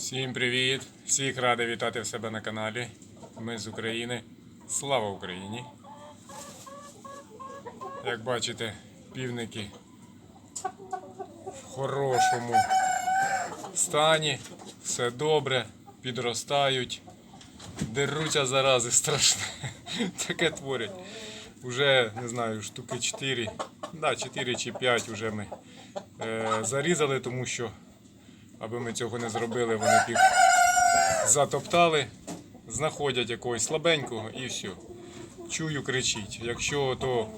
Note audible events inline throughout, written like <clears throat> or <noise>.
Всім привіт! Всіх радий вітати в себе на каналі. Ми з України. Слава Україні! Як бачите, півники в хорошому стані, все добре, підростають, деруться зарази страшне. <laughs> Таке творять. Уже не знаю, штуки 4, да, 4 чи 5 вже ми е, зарізали, тому що аби ми цього не зробили, вони їх затоптали, знаходять якогось слабенького і все. Чую, кричить. Якщо то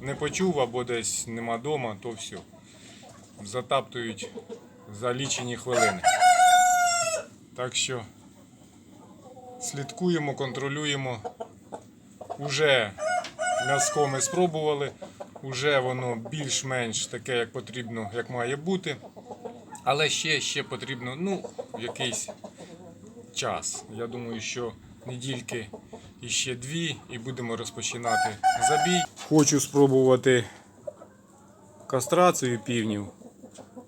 не почув або десь нема вдома, то все. Затаптують за лічені хвилини. Так що слідкуємо, контролюємо. Уже м'яско ми спробували, уже воно більш-менш таке, як потрібно, як має бути. Але ще, ще потрібно ну, якийсь час. Я думаю, що недільки ще дві, і будемо розпочинати забій. Хочу спробувати кастрацію півнів,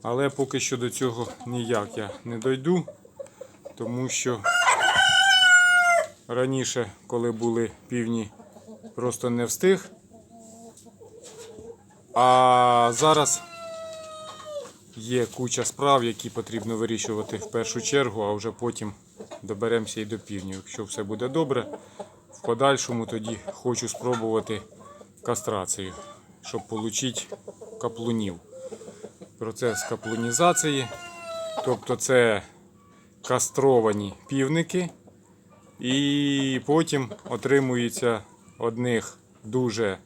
але поки що до цього ніяк я не дойду, тому що раніше, коли були півні, просто не встиг. А зараз Є куча справ, які потрібно вирішувати в першу чергу, а вже потім доберемося і до півню. Якщо все буде добре, в подальшому тоді хочу спробувати кастрацію, щоб отримати каплунів. Процес каплунізації, тобто це кастровані півники, і потім отримується одних дуже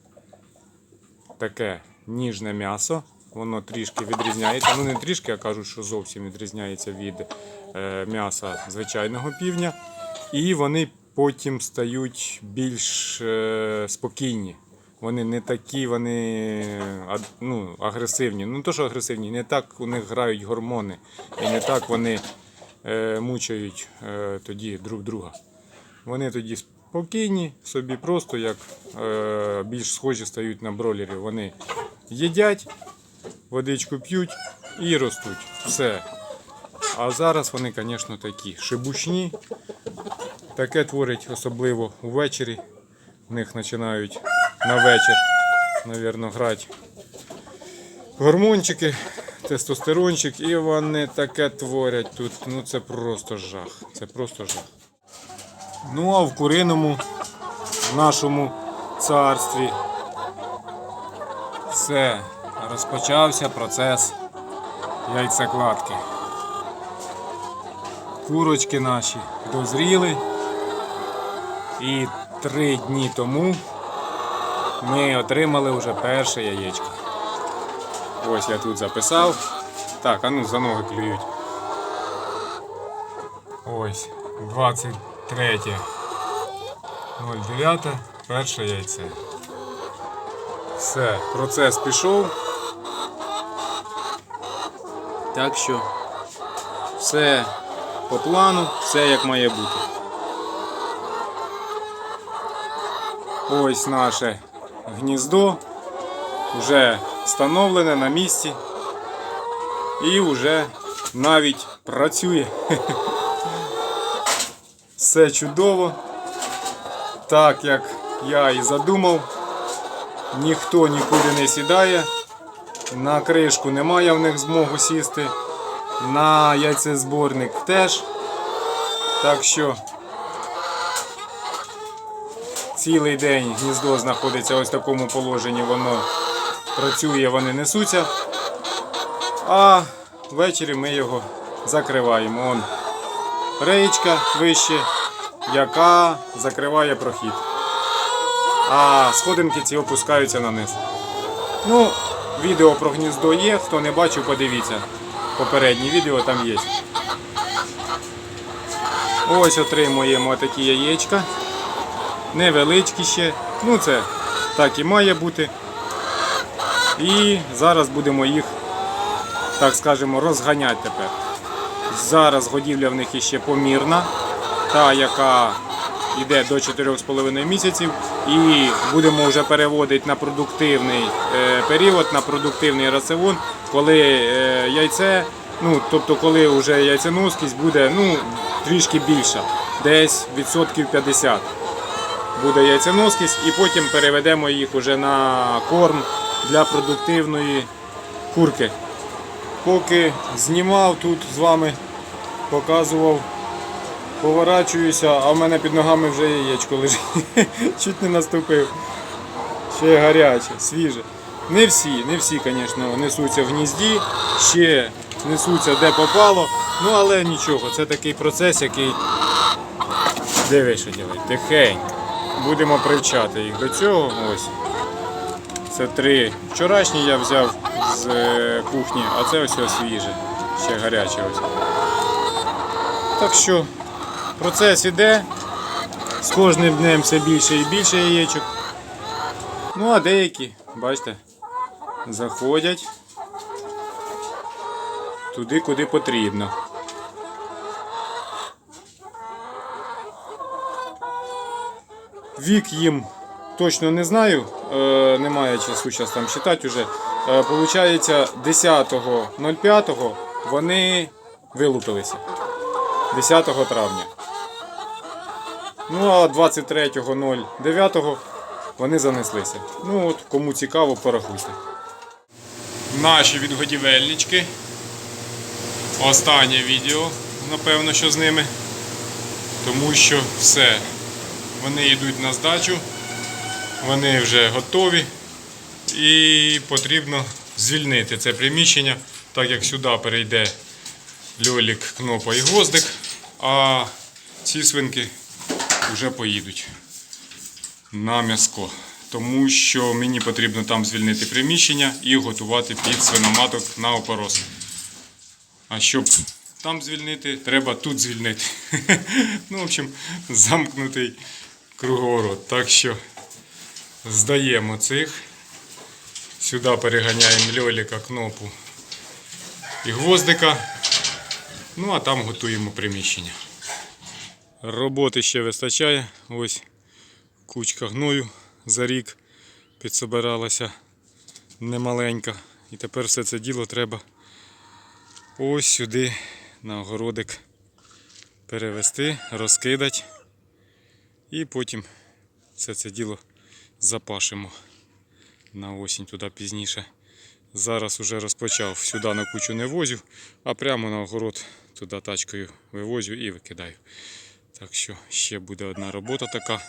таке ніжне м'ясо. Воно трішки відрізняється. Ну не трішки, а кажуть, що зовсім відрізняється від е, м'яса звичайного півня. І вони потім стають більш е, спокійні. Вони не такі, вони ну, агресивні. Ну то, що агресивні, не так у них грають гормони. І не так вони е, мучають е, тоді друг друга. Вони тоді спокійні, собі просто як е, більш схожі стають на бролерів. Вони їдять, водичку п'ють і ростуть. Все. А зараз вони, звісно, такі шибучні. Таке творять особливо ввечері. В них починають на вечір, мабуть, грати гормончики, тестостерончик, і вони таке творять тут. Ну це просто жах. Це просто жах. Ну а в куриному в нашому царстві все, розпочався процес яйцекладки. Курочки наші дозріли. І три дні тому ми отримали вже перше яєчко. Ось я тут записав. Так, а ну за ноги клюють. Ось, 23 09, перше яйце. Все, процес пішов. Так що все по плану, все як має бути. Ось наше гніздо вже встановлене на місці і вже навіть працює. <laughs> Все чудово. Так як я і задумав, ніхто нікуди не сідає. На кришку немає в них змогу сісти. На яйцезборник теж. Так що цілий день гніздо знаходиться ось в такому положенні, воно працює, вони несуться. А ввечері ми його закриваємо. Он реєчка вище, яка закриває прохід. А сходинки ці опускаються на низ. Ну, відео про гніздо є, хто не бачив, подивіться. Попереднє відео там є. Ось отримуємо такі яєчка. Невеличкі ще. Ну це так і має бути. І зараз будемо їх, так скажемо, розганяти тепер. Зараз годівля в них іще помірна, та яка йде до 4,5 місяців. І будемо вже переводити на продуктивний е, період, на продуктивний раціон, коли е, яйце Ну, тобто, коли вже яйценоскість буде ну, трішки більша, десь відсотків 50 буде яйценоскість, і потім переведемо їх уже на корм для продуктивної курки. Поки знімав тут з вами, показував, поворачуюся, а в мене під ногами вже яєчко лежить. <laughs> Чуть не наступив. Ще гаряче, свіже. Не всі, не всі, звісно, несуться в гнізді, ще несуться де попало. Ну але нічого, це такий процес, який. Диви, що ділить, тихенько. Будемо привчати їх до цього. Ось. Це три. Вчорашні я взяв з е, кухні, а це ось свіже. Ще гаряче ось. Так що процес іде. З кожним днем все більше і більше яєчок. Ну, а деякі, бачите, заходять туди, куди потрібно. Вік їм точно не знаю, е, немає часу зараз там читати вже. Е, Получається, 10.05 вони вилупилися. 10 травня. Ну а 23.09 вони занеслися. Ну от, кому цікаво, порахуйте. Наші відгодівельнички. Останнє відео, напевно, що з ними. Тому що все. Вони йдуть на здачу, вони вже готові. І потрібно звільнити це приміщення, так як сюди перейде льолік, кнопа і гвоздик, а ці свинки вже поїдуть на м'яско. Тому що мені потрібно там звільнити приміщення і готувати під свиноматок на опорос. А щоб там звільнити, треба тут звільнити. <laughs> Ну, в общем, замкнутий круговорот. Так що здаємо цих. Сюди переганяємо льоліка, кнопу і гвоздика. Ну, а там готуємо приміщення. Роботи ще вистачає. Ось кучка гною за рік підсобиралася немаленька. І тепер все це діло треба ось сюди на огородик перевести, розкидати. І потім все це діло запашемо на осінь туди пізніше. Зараз уже розпочав, сюди на кучу не возю, а прямо на огород туди тачкою вивозю і викидаю. Так що ще буде одна робота така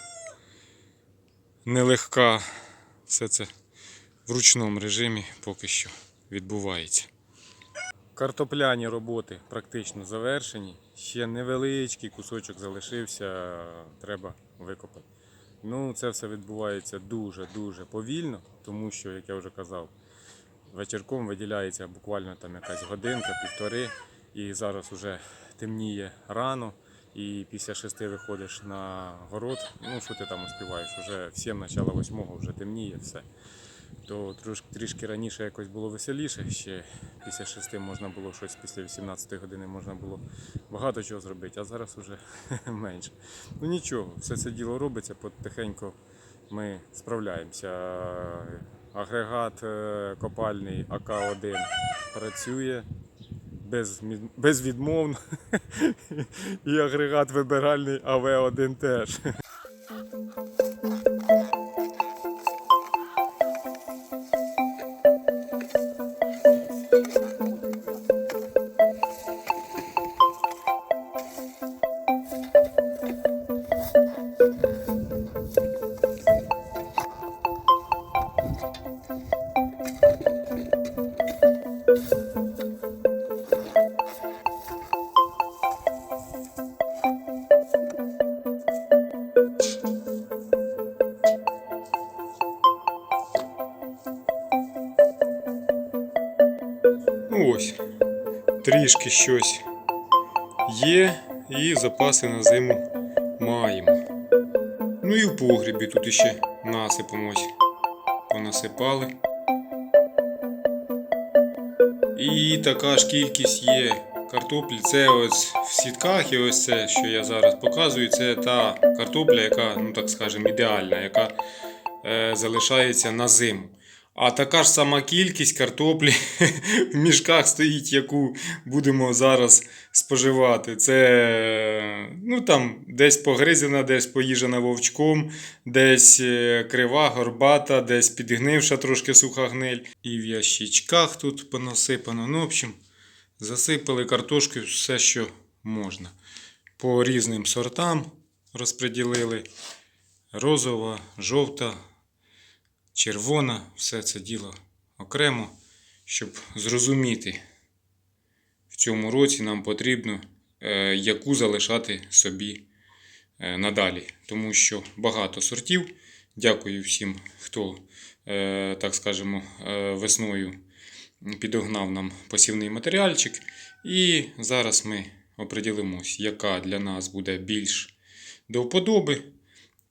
нелегка. Все це в ручному режимі поки що відбувається. Картопляні роботи практично завершені. Ще невеличкий кусочок залишився, треба викопати. Ну, це все відбувається дуже-дуже повільно, тому що, як я вже казав, вечірком виділяється буквально там якась годинка, півтори, і зараз вже темніє рано, і після шести виходиш на город. Ну, що ти там успіваєш? Уже в 7 начало восьмого вже темніє все. То трішки раніше якось було веселіше. Ще після шести можна було щось, після 18 години можна було багато чого зробити, а зараз вже <laughs> менше. Ну нічого, все це діло робиться, потихеньку ми справляємося. Агрегат е, копальний АК-1 працює без, безвідмовно. <laughs> І агрегат вибиральний АВ1 теж. Трішки щось є і запаси на зиму маємо. Ну і в погрібі тут іще насипом ось понасипали. І така ж кількість є картоплі. Це ось в сітках і ось це, що я зараз показую, це та картопля, яка, ну так скажемо, ідеальна, яка е, залишається на зиму. А така ж сама кількість картоплі <laughs> в мішках стоїть, яку будемо зараз споживати. Це ну, там, десь погризена, десь поїжена вовчком, десь е, крива, горбата, десь підгнивша трошки суха гниль. І в ящичках тут понасипано. Ну, в общем, засипали картошкою все, що можна. По різним сортам розподілили. Розова, жовта, червона, все це діло окремо, щоб зрозуміти, в цьому році нам потрібно е, яку залишати собі е, надалі. Тому що багато сортів. Дякую всім, хто, е, так скажемо, весною підогнав нам посівний матеріальчик. І зараз ми оприділимось, яка для нас буде більш до вподоби,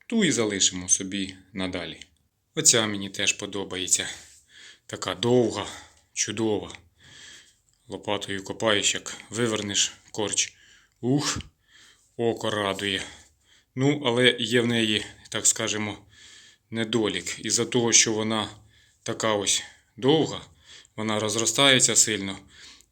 ту і залишимо собі надалі. Оця мені теж подобається. Така довга, чудова. Лопатою копаєш, як вивернеш корч. Ух, око радує. Ну, але є в неї, так скажемо, недолік. Із-за того, що вона така ось довга, вона розростається сильно.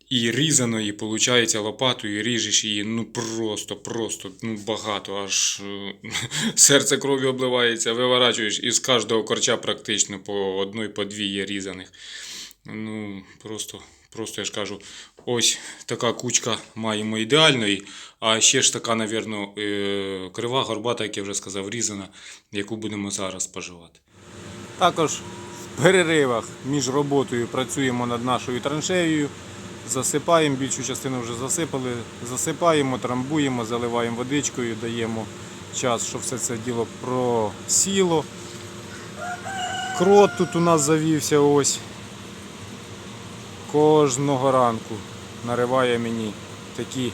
І різаної, виходить, лопатою, ріжеш її ну просто, просто ну багато, аж е, <laughs> серце кров'ю обливається, виворачуєш із кожного корча практично по одної, по дві є різаних. Ну, просто, просто я ж кажу, ось така кучка маємо ідеальної, а ще ж така, навірно, е, крива, горбата, як я вже сказав, різана, яку будемо зараз споживати. Також в переривах між роботою працюємо над нашою траншеєю. Засипаємо, більшу частину вже засипали. Засипаємо, трамбуємо, заливаємо водичкою, даємо час, щоб все це діло просіло. Крот тут у нас завівся ось. Кожного ранку нариває мені такі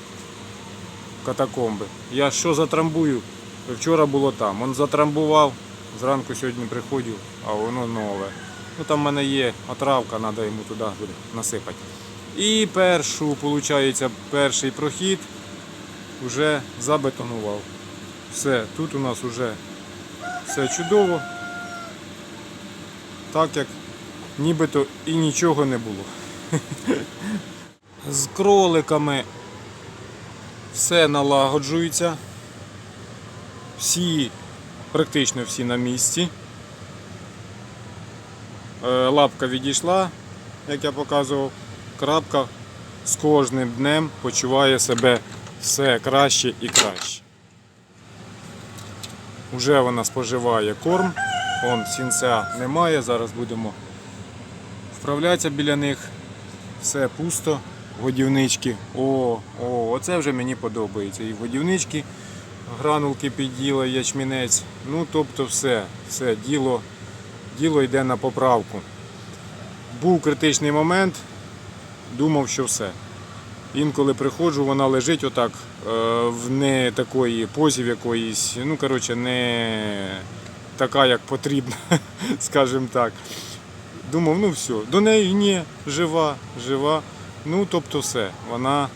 катакомби. Я що затрамбую? Вчора було там. Он затрамбував, зранку сьогодні приходив, а воно нове. Ну там в мене є отравка, треба йому туди буде насипати. І першу, виходить, перший прохід вже забетонував. Все, тут у нас вже все чудово. Так як нібито і нічого не було. З кроликами все налагоджується. Всі, практично всі на місці. Е, Лапка відійшла, як я показував. Крапка з кожним днем почуває себе все краще і краще. Уже вона споживає корм, он сінця немає, зараз будемо вправлятися біля них. Все пусто, годівнички. О, о, оце вже мені подобається. І годівнички, гранулки під'їла, ячмінець. Ну, тобто все, все, діло, діло йде на поправку. Був критичний момент, думав, що все. Інколи приходжу, вона лежить отак е, в не такої позі в якоїсь, ну коротше, не така, як потрібно, <laughs> скажімо так. Думав, ну все, до неї ні, жива, жива. Ну, тобто все, вона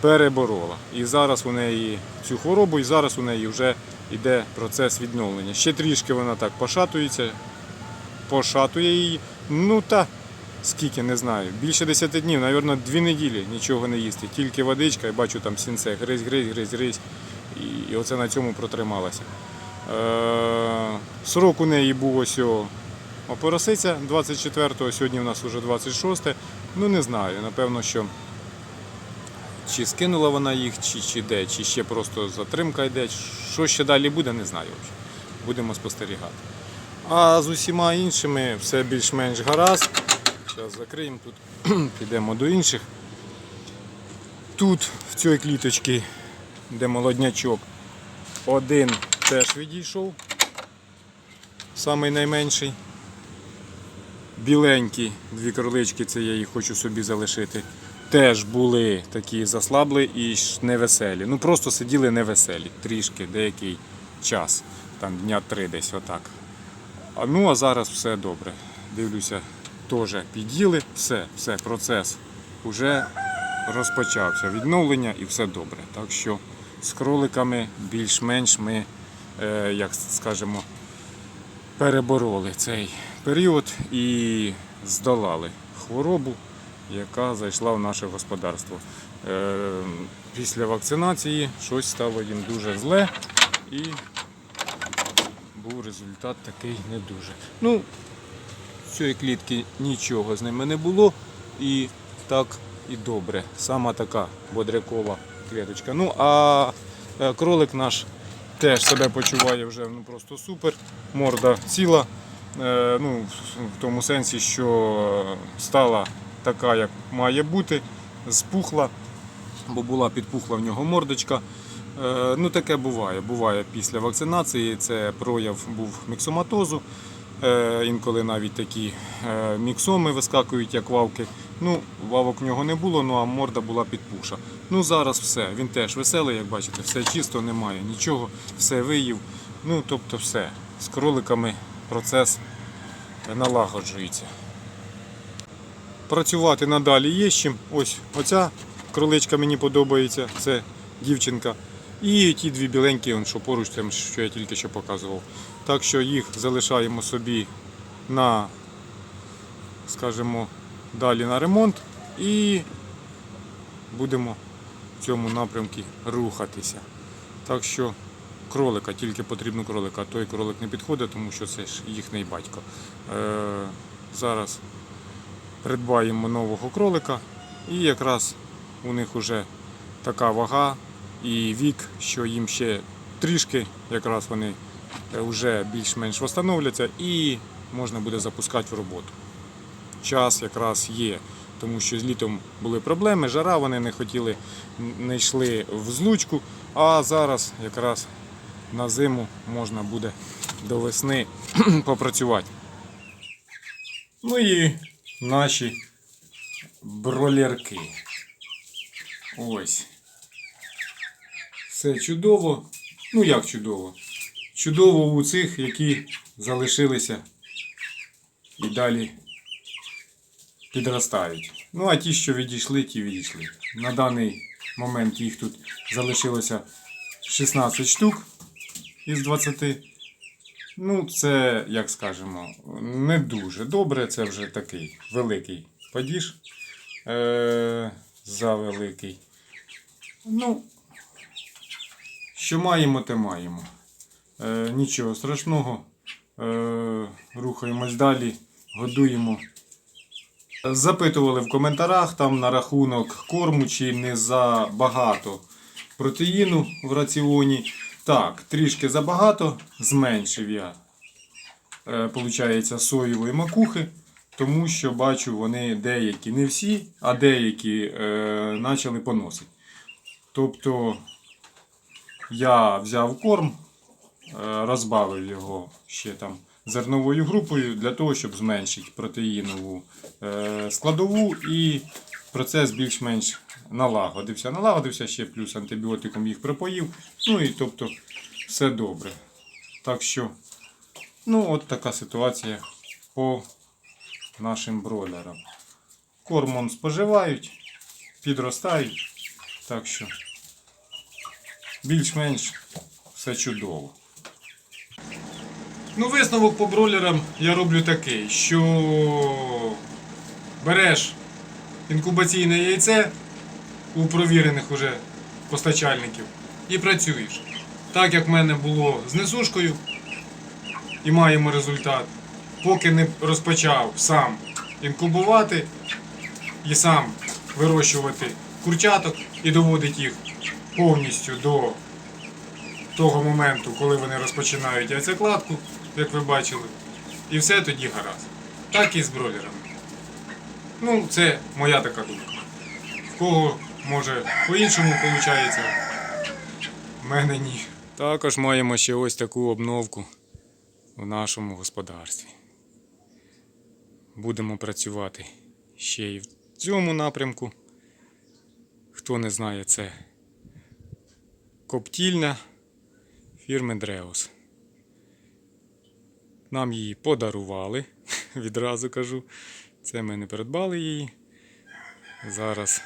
переборола. І зараз у неї цю хворобу, і зараз у неї вже йде процес відновлення. Ще трішки вона так пошатується, пошатує її. Ну та скільки, не знаю. Більше 10 днів, мабуть, 2 неділі нічого не їсти. Тільки водичка, і бачу там сінце, гризь, гризь, гризь, гризь. І, оце на цьому протрималася. Е, срок у неї був ось о, опороситься 24-го, сьогодні у нас вже 26 Ну не знаю, напевно, що чи скинула вона їх, чи, чи де, чи ще просто затримка йде. Що ще далі буде, не знаю. Будемо спостерігати. А з усіма іншими все більш-менш гаразд. Зараз закриємо тут, <clears throat> підемо до інших. Тут, в цій кліточці, де молоднячок, один теж відійшов, самий найменший. Біленькі дві кролички, це я їх хочу собі залишити. Теж були такі заслабли і невеселі. Ну просто сиділи невеселі трішки, деякий час, там дня три десь отак. А ну а зараз все добре. Дивлюся, теж під'їли, все, все, процес вже розпочався. Відновлення і все добре. Так що з кроликами більш-менш ми, е, як скажемо, перебороли цей період і здолали хворобу, яка зайшла в наше господарство. Е, Після вакцинації щось стало їм дуже зле і був результат такий не дуже. Ну, цієї клітки нічого з ними не було і так і добре. Сама така бодрякова клеточка. Ну а е, кролик наш теж себе почуває вже ну, просто супер. Морда ціла. Е, ну, в- тому сенсі, що стала така, як має бути, спухла, бо була підпухла в нього мордочка. Е, Ну, таке буває. Буває після вакцинації. Це прояв був міксоматозу. Е, Інколи навіть такі е, міксоми вискакують, як вавки. Ну, вавок в нього не було, ну а морда була підпуша. Ну зараз все. Він теж веселий, як бачите, все чисто, немає нічого, все виїв. Ну, тобто все. З кроликами процес налагоджується. Працювати надалі є з чим. Ось оця кроличка мені подобається, це дівчинка. І ті дві біленькі, що поруч, що я тільки що показував. Так що їх залишаємо собі на, скажімо, далі на ремонт і будемо в цьому напрямку рухатися. Так що кролика, тільки потрібно кролика, той кролик не підходить, тому що це ж їхній батько. Е, зараз придбаємо нового кролика і якраз у них вже така вага і вік, що їм ще трішки, якраз вони вже більш-менш встановляться і можна буде запускати в роботу. Час якраз є, тому що з літом були проблеми, жара, вони не хотіли, не йшли в злучку, а зараз якраз на зиму можна буде до весни <clears throat> попрацювати. Ну і наші бролерки. Ось. Все чудово. Ну як чудово? Чудово у цих, які залишилися і далі підростають. Ну а ті, що відійшли, ті відійшли. На даний момент їх тут залишилося 16 штук із 20. Ну, це, як скажемо, не дуже добре. Це вже такий великий падіж. Е- за великий. Ну, що маємо, те маємо. Е, нічого страшного. Е, рухаємось далі, годуємо. Запитували в коментарях там на рахунок корму, чи не забагато протеїну в раціоні. Так, трішки забагато, зменшив я. Е, соєвої макухи, тому що бачу, вони деякі, не всі, а деякі е, почали поносити. Тобто я взяв корм, розбавив його ще там зерновою групою для того, щоб зменшити протеїнову е, складову і процес більш-менш налагодився. Налагодився ще плюс антибіотиком їх припоїв. Ну і тобто все добре. Так що, ну от така ситуація по нашим бройлерам. Кормон споживають, підростають. Так що більш-менш все чудово. Ну, висновок по бройлерам я роблю такий, що береш інкубаційне яйце у провірених уже постачальників і працюєш. Так як в мене було з несушкою, і маємо результат, поки не розпочав сам інкубувати і сам вирощувати курчаток і доводити їх повністю до того моменту, коли вони розпочинають яйцекладку, як ви бачили, і все тоді гаразд. Так і з бройлерами. Ну, це моя така думка. В кого може по-іншому виходить, в мене ні. Також маємо ще ось таку обновку в нашому господарстві. Будемо працювати ще й в цьому напрямку. Хто не знає, це коптільня фірми Дреус. Нам її подарували, <laughs> відразу кажу. Це ми не придбали її. Зараз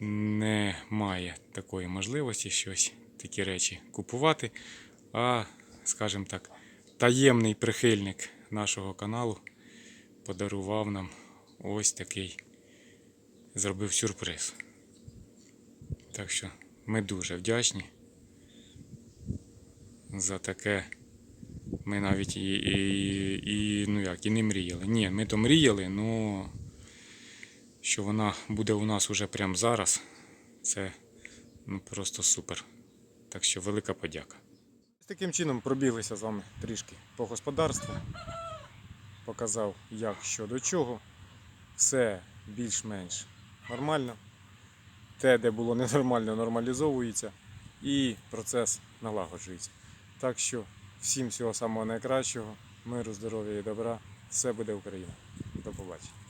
немає такої можливості щось, такі речі купувати. А, скажімо так, таємний прихильник нашого каналу подарував нам ось такий, зробив сюрприз. Так що ми дуже вдячні за таке. Ми навіть і, і, і, ну як, і не мріяли. Ні, ми то мріяли, але що вона буде у нас уже прямо зараз, це ну, просто супер. Так що велика подяка. Таким чином пробіглися з вами трішки по господарству. Показав, як що до чого. Все більш-менш нормально. Те, де було ненормально, нормалізовується і процес налагоджується. Так що всім всього самого найкращого, миру, здоров'я і добра. Все буде Україна. До побачення.